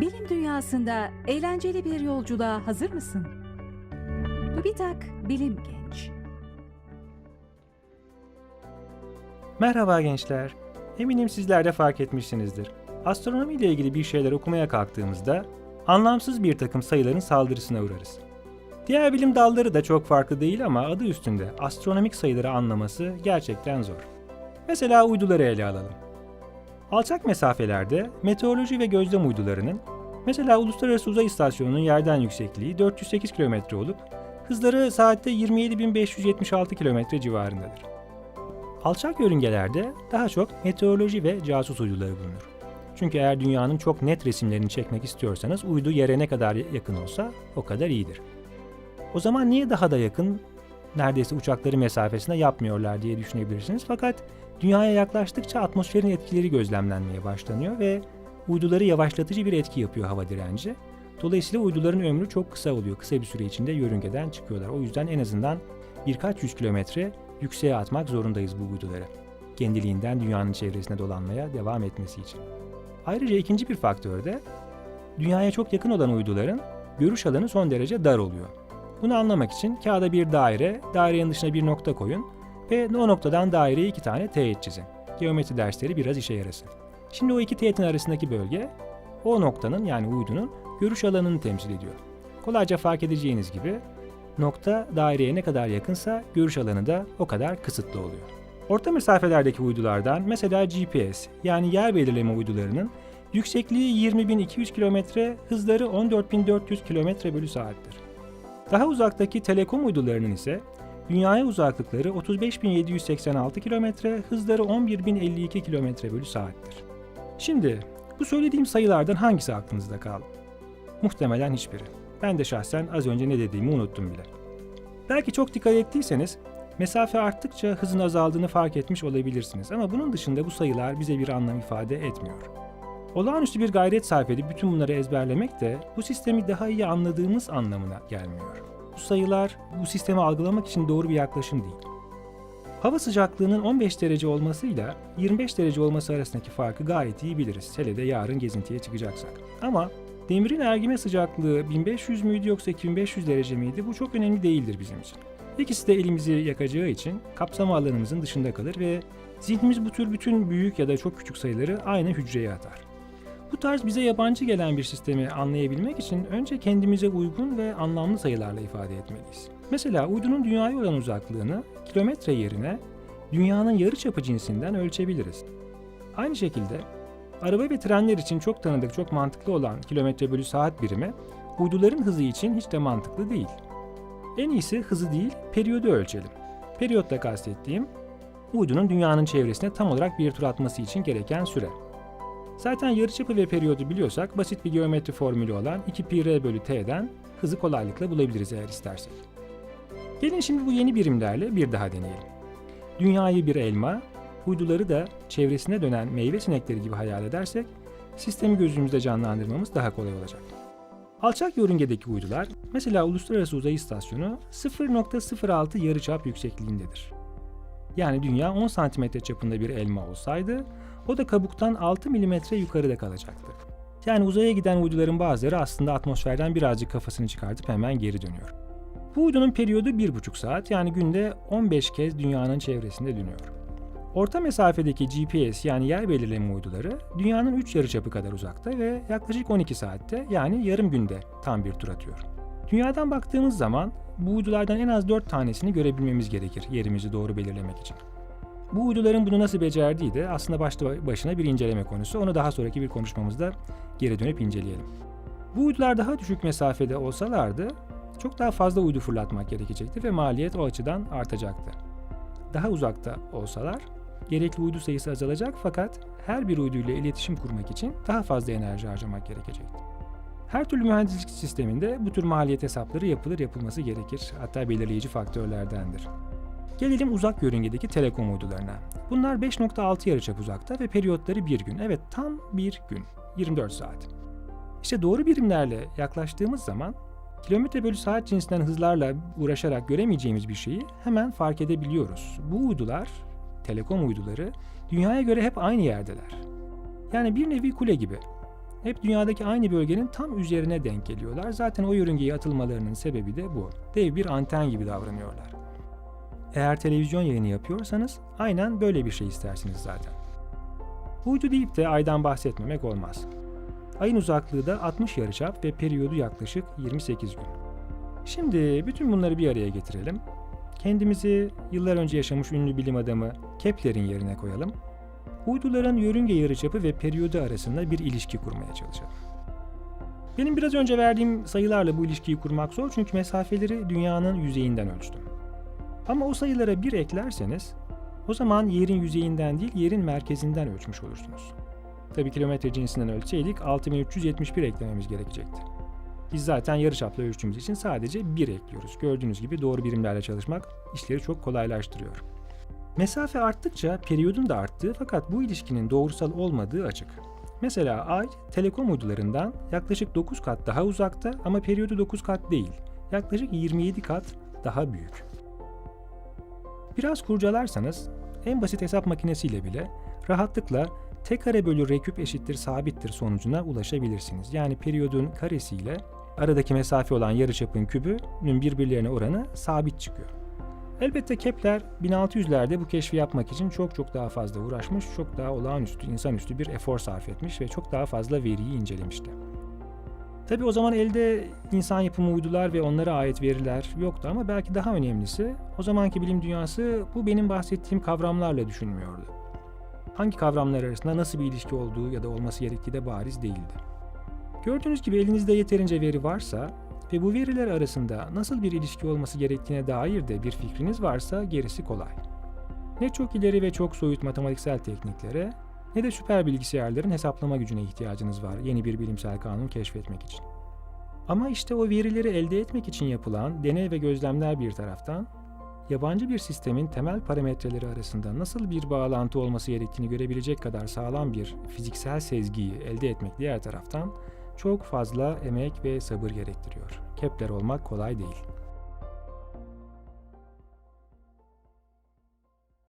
Bilim dünyasında eğlenceli bir yolculuğa hazır mısın? TÜBİTAK Bilim Genç Merhaba gençler. Eminim sizler de fark etmişsinizdir. Astronomi ile ilgili bir şeyler okumaya kalktığımızda anlamsız bir takım sayıların saldırısına uğrarız. Diğer bilim dalları da çok farklı değil ama adı üstünde astronomik sayıları anlaması gerçekten zor. Mesela uyduları ele alalım. Alçak mesafelerde meteoroloji ve gözlem uydularının mesela Uluslararası Uzay İstasyonu'nun yerden yüksekliği 408 km olup hızları saatte 27.576 km civarındadır. Alçak yörüngelerde daha çok meteoroloji ve casus uyduları bulunur. Çünkü eğer dünyanın çok net resimlerini çekmek istiyorsanız uydu yere ne kadar yakın olsa o kadar iyidir. O zaman niye daha da yakın, neredeyse uçakları mesafesine yapmıyorlar diye düşünebilirsiniz. Fakat dünyaya yaklaştıkça atmosferin etkileri gözlemlenmeye başlanıyor ve uyduları yavaşlatıcı bir etki yapıyor hava direnci. Dolayısıyla uyduların ömrü çok kısa oluyor. Kısa bir süre içinde yörüngeden çıkıyorlar. O yüzden en azından birkaç yüz kilometre yükseğe atmak zorundayız bu uyduları. Kendiliğinden dünyanın çevresine dolanmaya devam etmesi için. Ayrıca ikinci bir faktör de dünyaya çok yakın olan uyduların görüş alanı son derece dar oluyor. Bunu anlamak için kağıda bir daire, dairenin dışına bir nokta koyun ve o noktadan daireye iki tane teğet çizin. Geometri dersleri biraz işe yarasın. Şimdi o iki teğetin arasındaki bölge o noktanın yani uydunun görüş alanını temsil ediyor. Kolayca fark edeceğiniz gibi nokta daireye ne kadar yakınsa görüş alanı da o kadar kısıtlı oluyor. Orta mesafelerdeki uydulardan mesela GPS yani yer belirleme uydularının yüksekliği 20.200 km, hızları 14.400 km bölü saattir. Daha uzaktaki telekom uydularının ise dünyaya uzaklıkları 35.786 km, hızları 11.052 km bölü saattir. Şimdi bu söylediğim sayılardan hangisi aklınızda kaldı? Muhtemelen hiçbiri. Ben de şahsen az önce ne dediğimi unuttum bile. Belki çok dikkat ettiyseniz mesafe arttıkça hızın azaldığını fark etmiş olabilirsiniz ama bunun dışında bu sayılar bize bir anlam ifade etmiyor. Olağanüstü bir gayret sarf edip bütün bunları ezberlemek de bu sistemi daha iyi anladığımız anlamına gelmiyor. Bu sayılar bu sistemi algılamak için doğru bir yaklaşım değil. Hava sıcaklığının 15 derece olmasıyla 25 derece olması arasındaki farkı gayet iyi biliriz. Hele de yarın gezintiye çıkacaksak. Ama demirin ergime sıcaklığı 1500 müydü yoksa 2500 derece miydi bu çok önemli değildir bizim için. İkisi de elimizi yakacağı için kapsama alanımızın dışında kalır ve zihnimiz bu tür bütün büyük ya da çok küçük sayıları aynı hücreye atar. Bu tarz bize yabancı gelen bir sistemi anlayabilmek için önce kendimize uygun ve anlamlı sayılarla ifade etmeliyiz. Mesela uydunun dünyaya olan uzaklığını kilometre yerine dünyanın yarıçapı cinsinden ölçebiliriz. Aynı şekilde araba ve trenler için çok tanıdık, çok mantıklı olan kilometre bölü saat birimi uyduların hızı için hiç de mantıklı değil. En iyisi hızı değil, periyodu ölçelim. Periyotta kastettiğim uydunun dünyanın çevresine tam olarak bir tur atması için gereken süre. Zaten yarıçapı ve periyodu biliyorsak basit bir geometri formülü olan 2 pi r bölü t'den hızı kolaylıkla bulabiliriz eğer istersek. Gelin şimdi bu yeni birimlerle bir daha deneyelim. Dünyayı bir elma, uyduları da çevresine dönen meyve sinekleri gibi hayal edersek sistemi gözümüzde canlandırmamız daha kolay olacak. Alçak yörüngedeki uydular, mesela Uluslararası Uzay İstasyonu 0.06 yarıçap yüksekliğindedir. Yani dünya 10 cm çapında bir elma olsaydı, o da kabuktan 6 mm yukarıda kalacaktı. Yani uzaya giden uyduların bazıları aslında atmosferden birazcık kafasını çıkartıp hemen geri dönüyor. Bu uydunun periyodu 1,5 saat yani günde 15 kez dünyanın çevresinde dönüyor. Orta mesafedeki GPS yani yer belirleme uyduları dünyanın 3 yarıçapı kadar uzakta ve yaklaşık 12 saatte yani yarım günde tam bir tur atıyor. Dünyadan baktığımız zaman bu uydulardan en az 4 tanesini görebilmemiz gerekir yerimizi doğru belirlemek için. Bu uyduların bunu nasıl becerdiği de aslında başlı başına bir inceleme konusu. Onu daha sonraki bir konuşmamızda geri dönüp inceleyelim. Bu uydular daha düşük mesafede olsalardı çok daha fazla uydu fırlatmak gerekecekti ve maliyet o açıdan artacaktı. Daha uzakta olsalar gerekli uydu sayısı azalacak fakat her bir uyduyla iletişim kurmak için daha fazla enerji harcamak gerekecekti. Her türlü mühendislik sisteminde bu tür maliyet hesapları yapılır yapılması gerekir. Hatta belirleyici faktörlerdendir. Gelelim uzak yörüngedeki telekom uydularına. Bunlar 5.6 yarıçap uzakta ve periyotları bir gün. Evet tam bir gün. 24 saat. İşte doğru birimlerle yaklaştığımız zaman kilometre bölü saat cinsinden hızlarla uğraşarak göremeyeceğimiz bir şeyi hemen fark edebiliyoruz. Bu uydular, telekom uyduları dünyaya göre hep aynı yerdeler. Yani bir nevi kule gibi. Hep dünyadaki aynı bölgenin tam üzerine denk geliyorlar. Zaten o yörüngeye atılmalarının sebebi de bu. Dev bir anten gibi davranıyorlar. Eğer televizyon yayını yapıyorsanız aynen böyle bir şey istersiniz zaten. Uydu deyip de aydan bahsetmemek olmaz. Ayın uzaklığı da 60 yarıçap ve periyodu yaklaşık 28 gün. Şimdi bütün bunları bir araya getirelim. Kendimizi yıllar önce yaşamış ünlü bilim adamı Kepler'in yerine koyalım. Uyduların yörünge yarıçapı ve periyodu arasında bir ilişki kurmaya çalışalım. Benim biraz önce verdiğim sayılarla bu ilişkiyi kurmak zor çünkü mesafeleri dünyanın yüzeyinden ölçtüm. Ama o sayılara bir eklerseniz o zaman yerin yüzeyinden değil yerin merkezinden ölçmüş olursunuz. Tabi kilometre cinsinden ölçseydik 6371 eklememiz gerekecekti. Biz zaten yarıçapla ölçtüğümüz için sadece 1 ekliyoruz. Gördüğünüz gibi doğru birimlerle çalışmak işleri çok kolaylaştırıyor. Mesafe arttıkça periyodun da arttığı fakat bu ilişkinin doğrusal olmadığı açık. Mesela Ay, telekom uydularından yaklaşık 9 kat daha uzakta ama periyodu 9 kat değil. Yaklaşık 27 kat daha büyük. Biraz kurcalarsanız en basit hesap makinesiyle bile rahatlıkla t kare bölü r eşittir sabittir sonucuna ulaşabilirsiniz. Yani periyodun karesiyle aradaki mesafe olan yarıçapın kübünün birbirlerine oranı sabit çıkıyor. Elbette Kepler 1600'lerde bu keşfi yapmak için çok çok daha fazla uğraşmış, çok daha olağanüstü, insanüstü bir efor sarf etmiş ve çok daha fazla veriyi incelemişti. Tabi o zaman elde insan yapımı uydular ve onlara ait veriler yoktu ama belki daha önemlisi o zamanki bilim dünyası bu benim bahsettiğim kavramlarla düşünmüyordu. Hangi kavramlar arasında nasıl bir ilişki olduğu ya da olması gerektiği de bariz değildi. Gördüğünüz gibi elinizde yeterince veri varsa ve bu veriler arasında nasıl bir ilişki olması gerektiğine dair de bir fikriniz varsa gerisi kolay. Ne çok ileri ve çok soyut matematiksel tekniklere ne de süper bilgisayarların hesaplama gücüne ihtiyacınız var yeni bir bilimsel kanun keşfetmek için. Ama işte o verileri elde etmek için yapılan deney ve gözlemler bir taraftan, yabancı bir sistemin temel parametreleri arasında nasıl bir bağlantı olması gerektiğini görebilecek kadar sağlam bir fiziksel sezgiyi elde etmek diğer taraftan çok fazla emek ve sabır gerektiriyor. Kepler olmak kolay değil.